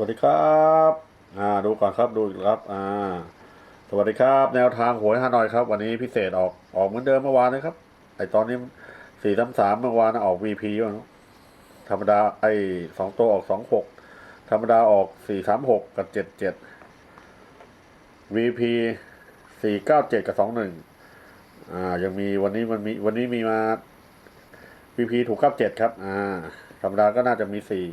วัสดีครับอ่าดูก่อนครับดูอีกครับอ่าสวัสดีครับ แนวทางหวยฮานอยครับ วันนี้พิเศษออกออกเหมือนเดิมเมื่อวานนะครับไอตอนนี้สี่สามสามเมื่อวานออก VP อยู่นะธรรมดาไอสองตัวออกสองหกธรรมดาออกสี่สามหกกับเจ็ดเจ็ด VP สี่เก้าเจ็ดกับสองหนึ่งอ่ายังมีวันนี้มันมีวันนี้มีมา VP ถูกเก้าเจ็ดครับ อ่า ธรรมดาก็น่าจะมีสี่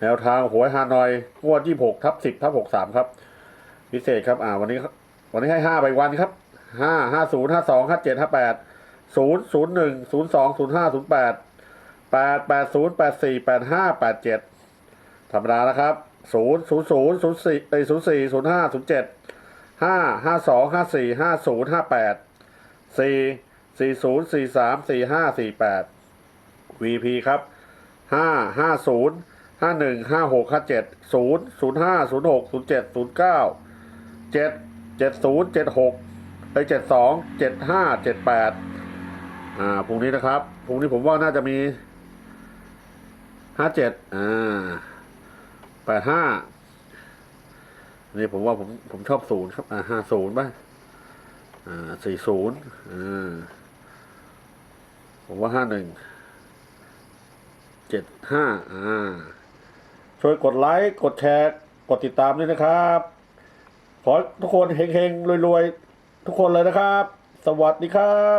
แนวทางหวยฮานอยงวดยี่หกทับสิบทับหกสามครับ พิเศษครับ อ่า วันนี้ วันนี้ให้ห้าใบวันครับห้าห้าศูนย์ห้าสองห้าเจ็ดห้าแปดศูนย์ศูนย์หนึ่งศูนย์สองศูนย์ห้าศูนย์แปดแปดแปดศูนย์แปดสี่แปดห้าแปดเจ็ดธรรมดานะครับศูนย์ศูนย์ศูนย์ศูนย์สี่เอศูนย์สี่ศูนย์ห้าศูนย์เจ็ดห้าห้าสองห้าสี่ห้าศูนย์ห้าแปดสี่สี่ศูนย์สี่สามสี่ห้าสี่แปด VP ครับ ห้าห้าศูนย์ห้าหนึ่งห้าหกห้าเจ็ดศูนย์ศูนย์ห้าศูนย์หกศูนย์เจ็ดศูนย์เก้าเจ็ดเจ็ดศูนย์เจ็ดหกไอเจ็ดสองเจ็ดห้าเจ็ดแปดอ่าพรุ่งนี้นะครับพรุ่งนี้ผมว่าน่าจะมีห้าเจ็ดอ่าแปดห้านี่ผมว่าผมผมชอบศูนย์ครับอ่าห้าศูนย์ป่ะอ่าสี่ศูนย์อ่าผมว่าห้าหนึ่ง เจ็ดห้าอ่า ช่วยกดไลค์ กดแชร์ กดติดตามด้วยนะครับ ขอทุกคนเฮงๆรวยๆ ทุกคนเลยนะครับ สวัสดีครับ